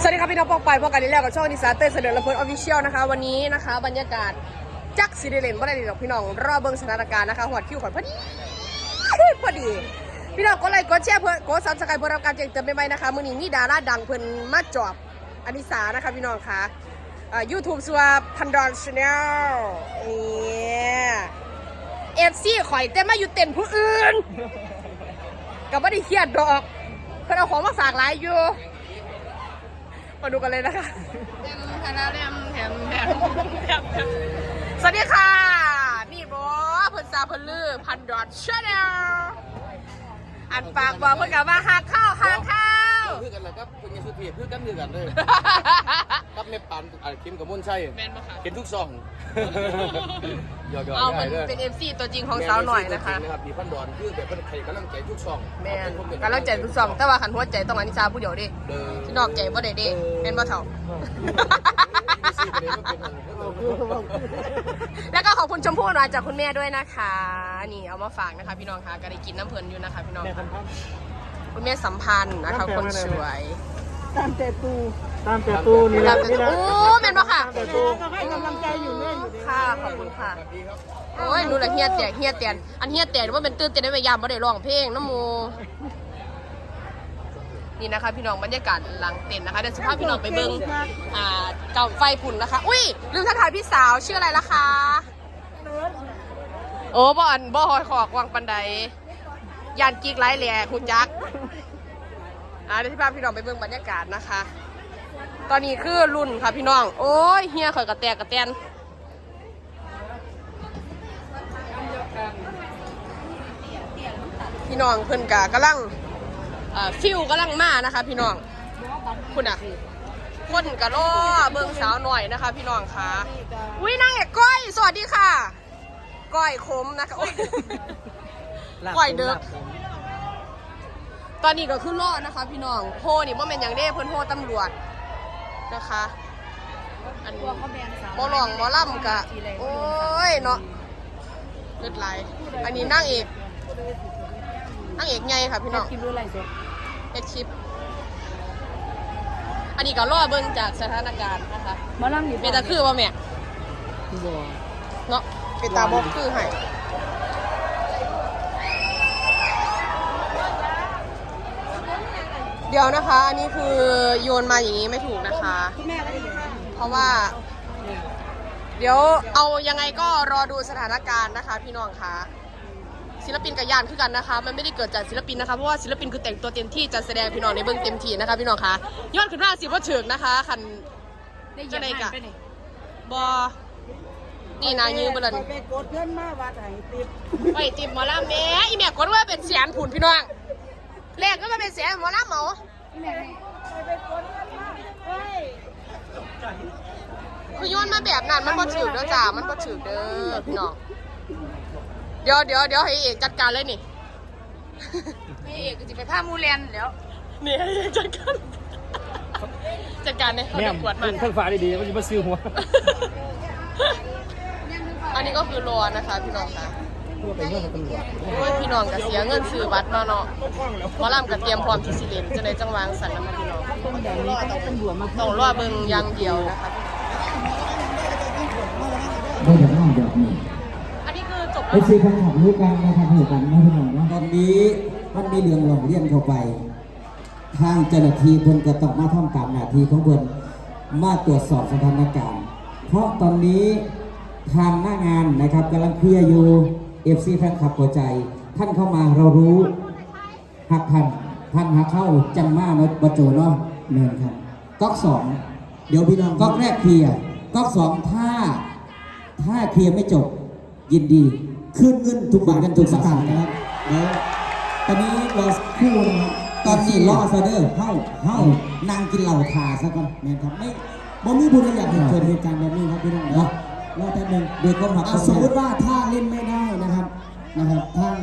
สวัสดีครับพี่น้องปองไปพบกันอีกแล้วกับช่องดิสาเตอร์เสนอละเพินออฟฟิเชียลนะคะ วันนี้นะคะ บรรยากาศจักซีเดเลนว่ได้ดีหรอกพี่น้องรอเบิ้งสถานการณ์นะคะหัวคิวขอนพอดีพอดี พี่น้องก็ไลค์กดแชร์เพื่อกดซับสไครต์เพื่อรับการแจ้งเตือนใหม่ๆนะคะมื้อนี้มีดาราดังเพิ่นมาจอบอนิสานะคะพี่น้องค่ะยูทูบสัวพันดอนชาแนลเนี่ยเอฟซีข่อยแต่มาอยู่เต็นผู้อื่นกับไม่ได้เครียดดอกเพื่นเอาของมาฝากหลายอยู่ มาดูกันเลยนะคะสวัสดีค่ะ นี่บอเพิ่นซาเพิ่นลือพันดอทชาแนลอันปากบอกเพิ่นกับว่าหาข้าวหาข้าว เพื่อกันแหละครับคุณยังสุเพียเพื่อกันคือกันเลยครับ ในปันอ่าคิมกับมุ่นใช่แม่นบ่คะเห็นทุกซองหยอกๆเอาได้มันเด้อเป็นเอฟซีตัวจริงของสาวหน่อยนะคะแม่นะครับมีพันดอนคือแบบเป็นใครกำลังใจทุกซองแม่นกำลังใจทุกสองแต่ว่าขันหัวใจต้องอนิชาผู้เดียวเดิเด้อที่นอกใจบ่ได้เดิเป็นบ่เท่าสิประเด็นมันเป็นอย่างนี้แล้วก็ขอบคุณชมพู่หน่อยจากคุณแม่ด้วยนะคะ นี่เอามาฝากนะคะ พี่น้องคะก็ได้กินน้ำเพลินอยู่นะคะ พี่น้องคะคุณแม่สัมพันธ์นะคะ คนสวย ตามแต่ตูตามแต่ตูนี่แหละตามแต่ตูนี่แหละโอ้แม่นปะค่ะ ตามแต่ตูก็ให้กำลังใจอยู่เรื่อยอยู่ดีค่ะ ขอบคุณค่ะ โอ้ยหนูละเฮียแตกเฮียแตนอันเฮียแตกว่าเป็นตื่นเต้นได้พยายามไม่ได้ร้องเพลงน้ำมูนี่นะคะ พี่น้องบรรยากาศหลังเต็นท์นะคะเดี๋ยวสิพาพี่น้องไปเบิ้งอ่าเก่าไฟฝุ่นนะคะ อุ้ยลืมทักทายพี่สาวชื่ออะไรล่ะคะ โอ้บ่อันบ่หอยขอกวางปันไดยานกิกไร้แหล่คุณจัก อ่าเดี๋ยวที่พาพี่น้องไปเบิ่งบรรยากาศนะคะ ตอนนี้คือรุ่นค่ะพี่น้อง โอ้ยเฮียข่อยกระแตกกระแตนพี่น้องเพิ่นกะกำลังอ่าฟิวกำลังมานะคะ พี่น้องคุณอะคนกะล้อเบิ่งสาวหน่อยนะคะ พี่น้องค่ะอุ้ยนางเอกก้อยสวัสดีค่ะ ก้อยขมนะคะอุ๊ยก้อยเด้อ ตอนนี้ก็คือรอดนะคะ พี่น้องโฮนี่ว่าเป็นอย่างเด้เพิ่นโฮตำรวจนะคะ อันบอลองบอล่ำกะโอ้ยเนาะเลือดไหลอันนี้นั่งเอกนั่งเอกไงค่ะพี่น้องคิดดูอะไรสิเฮ็ดคลิป อันนี้ก็รอเบิ่งจากสถานการณ์นะคะมาลังอยู่เป็นตาคือว่าแม่บ่เนาะเป็นตาบอกคือให้ เดี๋ยวนะคะ อันนี้คือโยนมาอย่างนี้ไม่ถูกนะคะ คุณแม่ก็ได้ยินเพราะว่า เดี๋ยวเอายังไงก็รอดูสถานการณ์นะคะ พี่น้องคะศิลปินกับยานคือกันนะคะ มันไม่ได้เกิดจากศิลปินนะคะเพราะว่าศิลปินคือแต่งตัวเต็มที่จะแสดงพี่น้องในเบื้องเต็มที่นะคะ พี่น้องคะยอดขึ้นมาสิว่าถึงนะคะคัน ได้ยินจะได้กะไปนี่บอนี่นางยืมบลันไปกดเงินมาวัดให้ติด ไปติมหมอลำแหม่อีแม่กดว่าเป็นแสนผุนพี่น้อง แรกก็มาเป็นแสนหมอลำเหมาแม่ไปกดเงินมาเฮ้ยคือโยนมาแบบนั้นมันบ่ถือเด้อจ้า มันบ่ถือเด้อพี่น้อง เดี๋ยวเดี๋ยวเดี๋ยวให้เอกจัดการเลยนี่แม่เอกก็สิไปผ้ามูเรียนแล้วนี่ให้เอกจัดการ จัดการเนี่ยเขาแม่เด็กกวดมัน ท่านฟ้าดีๆมันจะมาซื้อหัว อันนี้ก็คือรอนะคะพี่น้องค่ะ ตัวเป็นเรื่องของตำรวจโอ้ยพี่น้องก็เสียเงินซื้อบัตรเนาะเนาะหมอลำก็เตรียมพร้อมที่สิเล่นจะได้จังหวางสันนะคะพี่น้องคนแบบนี้ก็ให้ตำรวจมาต้องรอเบิ่งอย่างเดียวนะคะได้แต่หน้าแบบนี้อันนี้คือจบไอแล้วซีแฟนคลับรู้กันนะครับรู้กันนะพี่น้องนะตอนนี้มันมีเรื่องหลงเลี่ยนเข้าไป ทางเจ้าหน้าที่เพิ่นก็ต้องมาทำตามหน้าที่ของเพิ่นมาตรวจสอบสถานการณ์ เพราะตอนนี้ทางหน้างานนะครับกำลังเคลียร์อยู่ เอฟซีแฟนคลับหัวใจ ท่านเข้ามาเรารู้หักท่านท่านหักเข้าจังมาเนาะประโจเนาะเนินครับก๊อกสองเดี๋ยวพี่น้องก๊อกแรกเคลียร์ก๊อกสองถ้า ถ้าเคลียร์ไม่จบ ยินดีขึ้นเงินทุกบาทกันทุกสตางค์นะครับเดี๋ยวตอนนี้เราคู่นะครับตอนนี้รอซะเด้อเฮ้าเฮ้านางกินเหล้าทาซะก่อนนะครับไม่บ่มีบุญอยากเห็นเกิดเหตุการณ์แบบนี้ครับพี่น้องเนาะ รอแป๊บหนึงเด็กก็หักสมมติว่าถ้าเล่นไม่ได้นะครับนะครับท่าน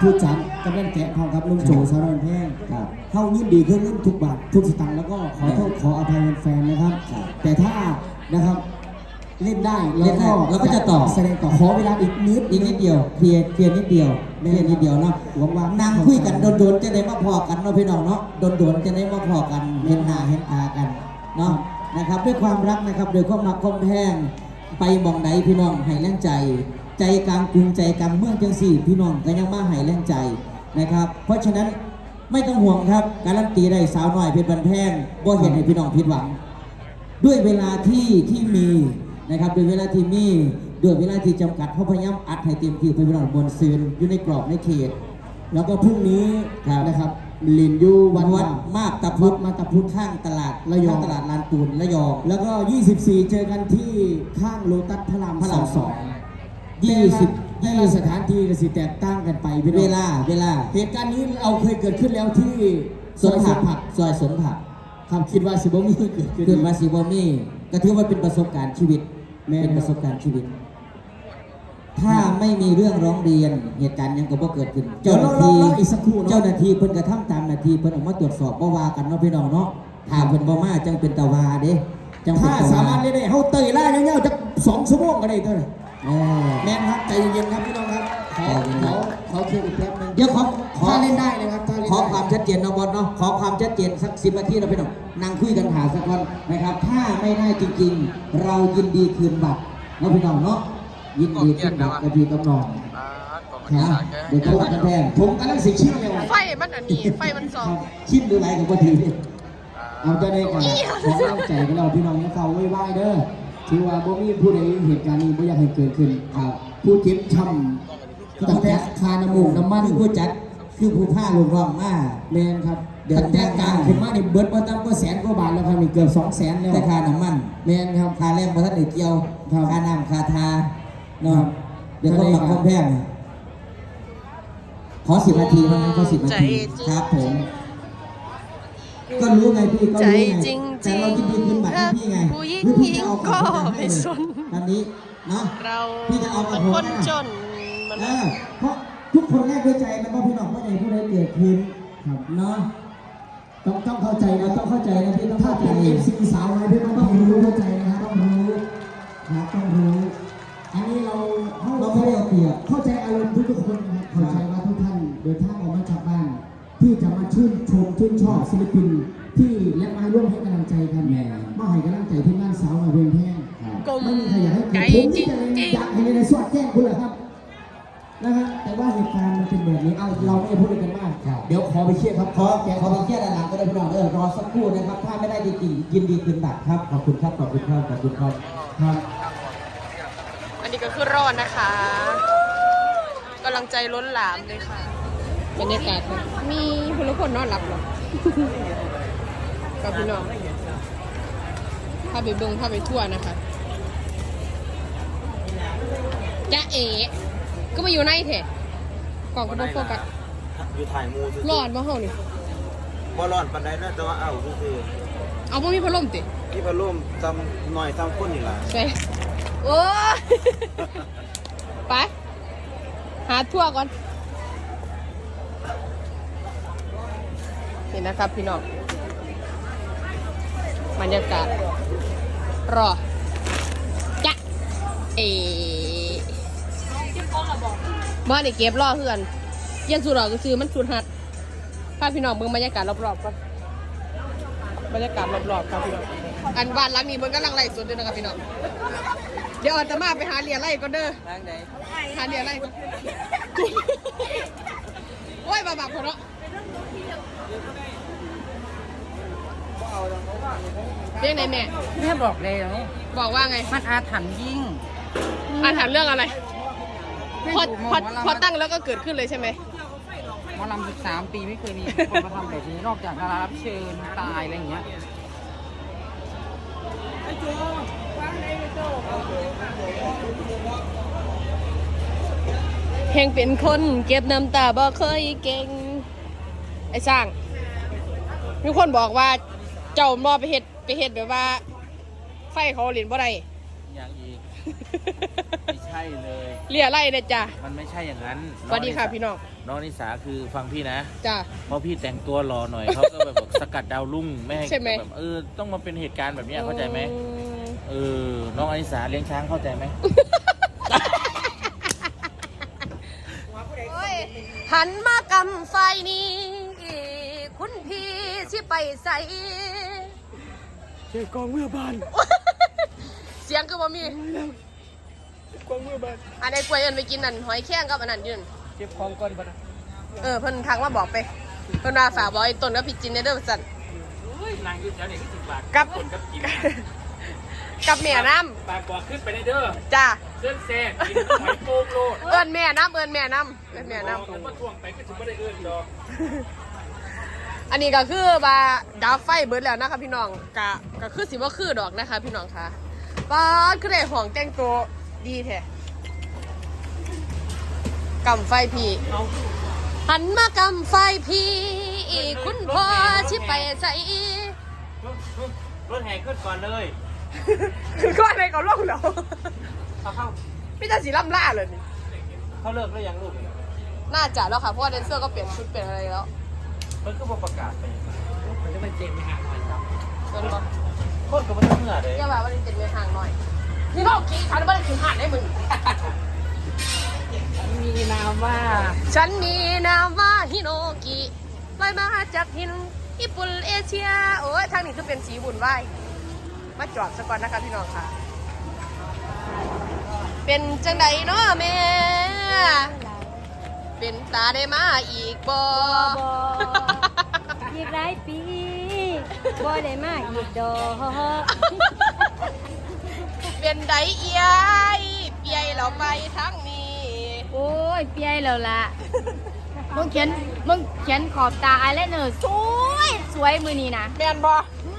ผู้จัดกำลังแกะทองครับลุงโจสารวันแพงครับเฮ้ายินดีขึ้นเงินทุกบาททุกสตางค์แล้วก็ขอโทษขออภัยแฟนๆนะครับ แต่ถ้านะครับเล่นได้แล้วก็แล้วก็จะต่อ แสดงต่อขอเวลาอีกนิดอีกนิดเดียวเคลียร์เคลียร์นิดเดียวเคลียร์นิดเดียวเนาะหวังว่านั่งคุยกันโดนๆจะได้มาพอกันเนาะพี่น้องเนาะโดนๆจะได้มาพอกันเห็นหน้าเห็นตากันเนาะนะครับด้วยความรักนะครับด้วยความรักความแพง ไปหมองไหนพี่น้องให้แรงใจ ใจกลางกรุงใจกลางเมืองจังสี่ พี่น้องก็ยังมาให้แรงใจนะครับ เพราะฉะนั้นไม่ต้องห่วงครับการันตีได้สาวน้อยเพชรบันแพงบ่เห็นให้พี่น้องผิดหวัง ด้วยเวลาที่ที่มีนะครับด้วยเวลาที่มีด้วยเวลาที่จำกัดเขาพยายามอัดให้เต็มที่เพื่อพี่น้องบนซืนอยู่ในกรอบในเขต แล้วก็พรุ่งนี้นะครับ ลินยูวันวัดมากตะพุธมาตะพุธข้างตลาดระยองตลาดลานปูนระยอง แล้วก็ 24 เจอกันที่ข้างโลตัสพระรามพระรามสอง ยี่สิบยี่สถานที่ก็สิแตกต่างกันไปเวลาเวลาเหตุการณ์นี้เราเคยเกิดขึ้นแล้วที่สวนผักซอยสวนผักครับคิดว่าสิบมีเกิดขึ้น คือว่าสิบมีก็ถือว่าเป็นประสบการณ์ชีวิตเป็นประสบการณ์ชีวิต ถ้าไม่มีเรื่องร้องเรียนเหตุการณ์ยังก็บ่เกิดขึ้น เจ้าหน้าที่เจ้าหน้าที่เพิ่นกระทำตามหน้าที่เพิ่นออกมาตรวจสอบบ่ว่ากันเนาะพี่น้องเนาะถ้าเพิ่นบ่มาจังเป็นตาวาเด้จังเป็นถ้าตาวาสามารถเล่นได้เขาเตยล่าเงี้ยๆจะสองชั่วโมงก็ได้เท่าไหร่เออ แม่นครับใจเย็นๆครับพี่น้องครับขอขอขอคิวอีกแป๊บนึงเดี๋ยวขอขอถ้าเล่นได้เลยครับถ้าเล่นขอได้ความชัดเจนเนาะบอลเนาะขอความชัดเจนสักสิบนาทีเราพี่น้องนั่งคุยกันหาสักวันนะครับ ถ้าไม่ได้จริงๆ เรายินดีคืนบัตรเนาะพี่น้องเนาะ ยินดีคืนบัตรกับพี่กับน้องครับเดี๋ยวเขากันแทนผมกำลังสิชิมเลยว่ะไฟมันอันนี้ไฟมันสองชิมดูไรกับพอดีนี่เอาจะได้กันขอกำลังใจกันเราพี่น้องให้เขาไว้ไหวเด้อถือว่าบ่มีผู้ใดเหตุการณ์นี้ไม่อยากให้เกิดขึ้นครับผู้เจ็บช้ำตั้งแต่คาน้ำมูกน้ำมันคือผู้จัดคือผู้ผ้าลงรองมาแมนครับตั้งแต่กลางขึ้นมานี่เบิดมาตั้งกว่าแสนกว่าบาทแล้วครับนี่เกือบสองแสนแล้วแต่ค่าน้ำมันแมนครับค่าแรงพระท่านเอกเกี่ยวครับค่าน้ำค่าทาเนาะครับเดี๋ยวต้องหลักความแพงขอสิบนาทีมั้งนะขอสิบนาทีใจจริงครับผม ก็รู้ไงพี่ก็ใจรู้ไงจริงแต่เรายินดีคืนบัตรให้พี่ไงผู้หญิงหรือพี่จะเอาก็ของไม่สนตอนนี้เนาะเราพี่จะเอากระเป็นโปรงคนไหมล่ะจนมันเออเพราะทุกคนแรกด้วยใจมันก็พี่น้องว่าใดผู้ใดเกิดขึ้นครับเนาะต้องต้องเข้าใจนะเราต้ต้อองงเข้าเข้าใจใจนะพี่ต้องถ้าเข้าใจเป็นเอฟซีสาวน้อยพี่มันต้องรู้เข้าใจนะครับต้องรู้ครับต้องรู้ อันนี้เราเราไม่ได้เอาเปรียบเข้าใจอารมณ์ทุกๆคนนะครับเข้าใจว่าทุกท่านเดินทางออกมาจากบ้าน ที่จะมาชื่นชมชื่นชอบศิลปินที่และมาร่วมให้กำลังใจกันแม่มาให้กำลังใจที่งานสาวหน่อยเพลงแห้งกลมไม่มีใครอยากให้ใจเกิดผมจริที่งจะจริงอยากให้ในสวัสดแจ้งคุณเหรอครับนะครับแต่ว่าเหตุการณ์มันเป็นแบบนี้เอาเราไม่ได้พูดกันมากครับเดี๋ยวขอไปเคลียร์ครับขอขอไปแค่ด้านหลังก็ได้พี่น้องเออรอสักครู่นะครับถ้าไม่ได้จริงๆยินดีคืนบัตรครับขอบคุณครับขอบคุณครับขอบคุณครับครับ อันนี้ก็คือรอดนะคะกำลังใจล้นหลามเลยค่ะบรรยากาศมีพลคนนอนหลับเหรอกับพี่น้องพาไปเบิ้งพาไปทั่วนะคะจ้าเอ๋ก็มาอยู่ในเถอะกล่องกระบอกโฟกัสอยู่ถ่ายมูซื่อร้อนมาเฮานี่บ่ร้อนปานใดนะแต่ว่าเอาซื่อเอาบ่มีพัดลมติๆที่พัดลมซ้ำหน่อยซ้ำคนนี่ล่ะไป โอ้ยไป หาทั่วก่อน นี่นะครับพี่น้องบรรยากาศ รอจะเอบ้านนี่เก็บรอเพื่อนเย็นสุดหรอก็ซื้อมันสุดหัดพาพี่น้องเบิ่งบรรยากาศรอบๆก่อนบรรยากาศรอบๆครับพี่น้องอันบ้านหลังนี้มันกำลังไล่สดด้วยนะครับพี่น้อง เดี๋ยวอาตมาไปหาเรียไล่ก็เด้อหาเรียไล่ก่อนโอ้ยบาบักคนเนาะเรียกไหนแม่แม่บอกแล้วบอกว่าไงมันอาถรรพ์ยิ่งอาถามเรื่องอะไรไม่พอถูกพอมองว่าพอตั้งแล้วก็เกิดขึ้นเลยใช่ไหมหมอลำสิบสามปีไม่เคยมีคนมาทำแบบนี้นอกจากดารารับเชิญตายอะไรอย่างเงี้ย เฮงเป็นคนเก็บน้ำตาบ่เคยเก่ง ไอ้สร้าง มีคนบอกว่าเจ้ามอไปเฮ็ดไปเฮ็ดแบบว่า ไฟเขาเล่นบ่ได้อย่างอีก ไม่ใช่เลยเรียไล่เลยจ้ะ มันไม่ใช่อย่างนั้นสวัสดีค่ะงพี่น้องน้องนิสาคือฟังพี่นะจ้ะเพราะพี่แต่งตัวรอหน่อยเขาก็แบบบอกสกัดดาวรุ่งไม่ให้ใช่ไหมแบบเออต้องมาเป็นเหตุการณ์แบบเนี้ยเข้าใจไหมอืม เออ น้องอนิสาเลี้ยงช้างเข้าใจไหมโอ้ยหันมากำไฟนี้คุณพี่ที่ไปใส่เสียงกองเมื่อบานเสียงคือบ่มีกองเมื่อบานอันไอ้กล้วยเอินไปกินนั่นหอยแข้งกับอันนั้นอยืนเก็บของก่อนบัดเออเพิ่นทางมาบอกไปเพิ่นว่าฝากบอกไอ้ต้นกับพี่จินในเด้อสั่นนางยืดแล้วเด็กสิบบาทกับคนกับกิน กับแม่น้ปากบอกขึ้นไปได้เด้อำจ้าเส้นแซ่กินหอยโป่งโลดเอิ้นแม่น้ำเอิ้นแม่น้ำเอิ้นแม่น้ำผมว่าทวงไปก็ถือว่าได้เอื้อนดอกอันนี้ก็คือว่าดาวไฟเบิดแล้วนะคะพี่น้องกะก็คือสิว่าคือดอกนะคะพี่น้องค่ะป้าดคือได้ของแต่งตัวดีแท้กำไฟพี่หันมากำไฟพี่คุณพ่อชิไปใส่รถแห่ขึ้นก่อนเลย คือก้อนในก็ล่องแล้วเข้าเข้าพี่จะสีล่ำล่าเลยนี่ เขาเลิกแล้วยังลูกน่าจะแล้วค่ะ เพราะว่าแดนเซอร์ก็เปลี่ยนชุดเปลี่ยนอะไรแล้วมันก็บอกประกาศไปมันจะเป็นเจมส์ห่างหน่อยครับส่วนก็โคตรกับมันต้องเหนื่อยเลยอย่าว่าวันนี้เจ็ดเมตรห่างหน่อยนี่นอกกี้ฉันไม่ได้ถึงห่างได้มึงมีนามว่า ฉันมีนามว่าฮิโนกิลอยมาจากหินญี่ปุ่นเอเชีย โอ้ยทางนี้คือเป็นสีบุญไหวาย มาจอดซะก่อนนะคะพี่น้องค่ะ เป็นจังใดเนาะแม่ เป็นตาได้มาอีกบ่อีกหลายปีบ่ได้มาอีกดอกเป็นไดเอียยเปียยเราไปทั้งนี้ โอ้ยเปียแล้วล่ะมึงเขียนมึงเขียนขอบตาอายไลเนอร์สวย สวยมือนี้นะแมนบ่อุ้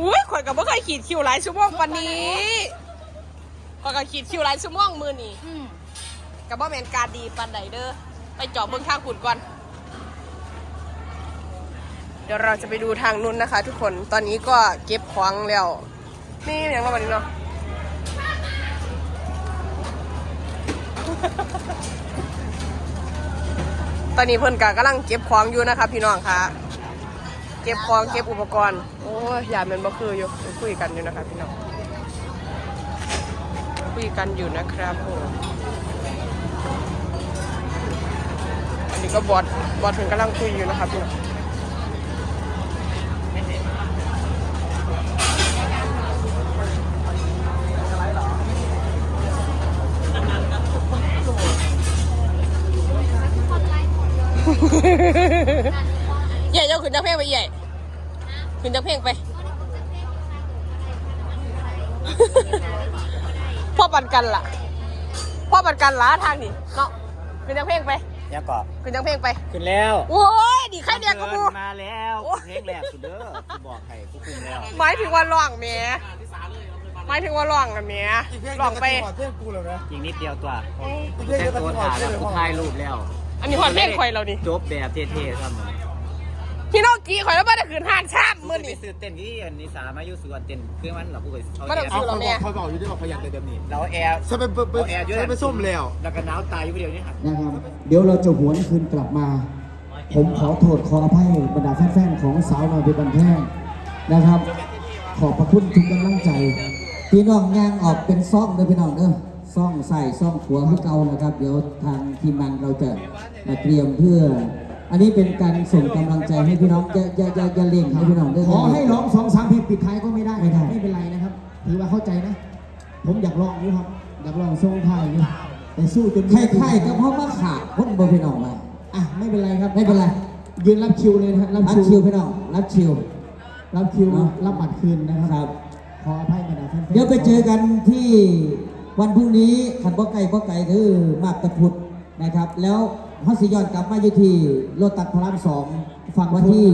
อุ้ยข่อยกับบ่เคยขีดคิวหลายชั่วโมงปานนี้ข่อยก็ขีดคิวหลายชั่วโมงมือนี้อืมกับบ่แมนการดีปานใดเด้อไปเจอบเบิ่งทางขุนก่อน เดี๋ยวเราจะไปดูทางนู้นนะคะ ทุกคนตอนนี้ก็เก็บของแล้วนี่อย่างว่าวันนี้เนาะตอนนี้เพิ่นกากำลังเก็บของอยู่นะคะพี่น้องคะ เก็บของเก็บอุปกรณ์ โอ้ยอย่าแมันบ่คืออยู่คุยกันอยู่นะคะพี่น้องคุยกันอยู่นะครับผมอันนี้ก็บอสบอสถึงกำลังคุยอยู่นะครับพี่น้องใหญ่เจ้าขึ้นจักเพลงไปใหญ่ขึ้นจักเพลงไป พ่อปันกันล่ะ พ่อปันกันล่ะทางนี้เนาะขึ้นจักเพลงไปยังกอบขึ้นจักเพลงไป ขึ้นแล้วโอ้ยดีใครเดียกกับกูมาแล้วโอ้ยเพลงแรกสุดเด้อกูบอกให้กูคุมแล้วหมายถึงว่าร้องแหม่หมายถึงว่าร้องอะแหม่ร้องไปอีกนิดเดียวตัวแต่ตัวถ่ายแล้วกูถ่ายรูปแล้ว อันนี้หอดเพลงข่อยเรานี่จบแบบเท่ๆครับผม พี่น้องกี้ข่อยแล้วบ้านคืนห้างชามมึมื้งอไปนี้ ซื้อเต้นที่อันนี้สามาอยู่สวนเต้นคือมันเหรอกูไปเอามาต้องแอซื้อร์เหรอแม่เขาบอกอยู่ที่ว่าประหยัดเลยเดี๋ยวนี้เราแอร์ใช่ไปไปไปเอาแอร์อยู่ใช่ไปส้มแล้ว แล้วก็หนาวตายอยู่คนเดียวนี่ครับนะครับ เดี๋ยวเราจะหวนคืนกลับมา ผมขอโทษขออภัยบรรดาแฟนๆของสาวน้อยเพชรบันแท่งนะครับ ขอบพระคุณทุกกำลังใจ พี่น้องย่างออกเป็นซ่องเด้อพี่น้องเด้อซ่องใส่ซ่องขัวให้เก่านะครับ เดี๋ยวทางทีมงานเราจะมาเตรียมเพื่อ อันนี้เป็นการส่งกำลังใจให้พี่น้องอย่าอย่าอย่าอย่าเล่งให้พี่น้องเด้อขอให้ร้องสองสามเพลงปิดท้ายก็ไม่ได้ไม่ได้ไม่เป็นไรนะครับ ถือว่าเข้าใจนะ ผมอยากลองอยู่ครับอยากลองส่งท้ายอยู่แต่สู้จนคล้ายๆก็เพราะว่าขาดพ้นบ่พี่น้องมาอะไม่เป็นไรครับไม่เป็นไรยืนรับคิวเลยนะฮะรับรับคิคิววพี่น้องรับคิวรับคิวเนอะรับบัตรคืนนะครับครับขออภัยบรรดาแฟนๆเดี๋ยวไปเจอกันที่วันพรุ่งนี้ขันบ่ไก่บ่ไก่คือมากตะพุดนะครับแล้ว ฮัสสิย้อนกลับมาอยู่ที่โลตัสพระรามสองฝั่งวันที่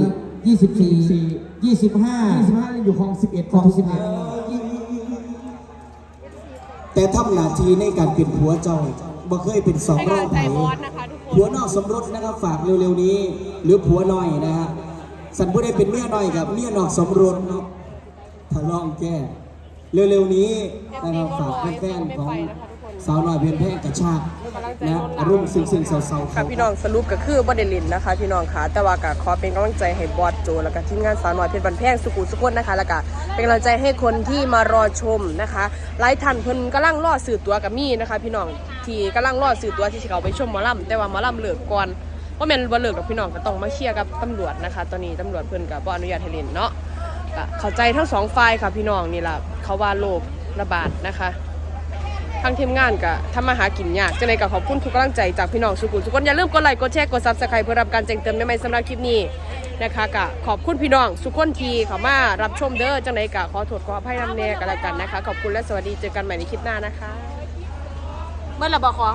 24 25ยี่สิบห้าอยู่คลองสิบเอ็ดของสิบเอ็ดแต่ทำหน้าที่ในการเป็นผัวเจ้าบ่เคยเป็นสองให้รกำอลับงใจไผบอสนะคะทุกคนผัวนอกสมรสนะครับฝากเร็วๆนี้ หรือผัวน้อยนะฮะสันผู้ได้เป็นเมียน้อยกับเมียนอกสมรสเนาะทะเลาะแก้เร็วๆนี้นะครับฝากแฟนๆของสาวน้อยเพียนแพร่กระชาก กำลังใจนะล้นหอาลามรมณ์ซึ้งๆเศร้าๆค่ะพี่น้องสรุปก็คือบอดเดลินนะคะ พี่น้องค่ะแต่ว่าก็ขอเป็นกำลังใจให้บอสโจแล้วก็ทีมงานสาวน้อยเพชรบันแพงสุขุสุขนนะคะ แล้วก็เป็นกำลังใจให้คนที่มารอชมนะคะหลายท่านเพิ่นกำลังรอสื่อตัวกับมี่นะคะ พี่น้องที่กำลังรอสื่อตัวที่สิเขาไปชมหมอลำแต่ว่าหมอลำเลิกก่อนเพราะแม่นบ่เลิกกับพี่น้องก็ต้องมาเคลียร์กับตำรวจนะคะ ตอนนี้ตำรวจเพิ่นก็บ่อนุญาตให้เล่นเนาะก็เข้าใจทั้งสองฝ่ายค่ะพี่น้องนี่ล่ะเขาว่าโรคระบาดนะคะ ทางทีมงานก็ทำมาหากินยากจังไดก็ขอบคุณทุกกำลังใจจากพี่น้องสุกุลทุกคนอย่าลืมกดไลค์กดแชร์กดซับสไครต์เพื่อรับการแจ้งเตือนใหม่ๆสำหรับคลิปนี้นะคะก็ขอบคุณพี่น้องสุกคนทีเขามารับชมเด้อจังไดก็ขอโทษขออภัยนำเนกันแล้วกันนะคะ ขอบคุณและสวัสดีเจอกันใหม่ในคลิปหน้านะคะ เมื่อราบอกขอ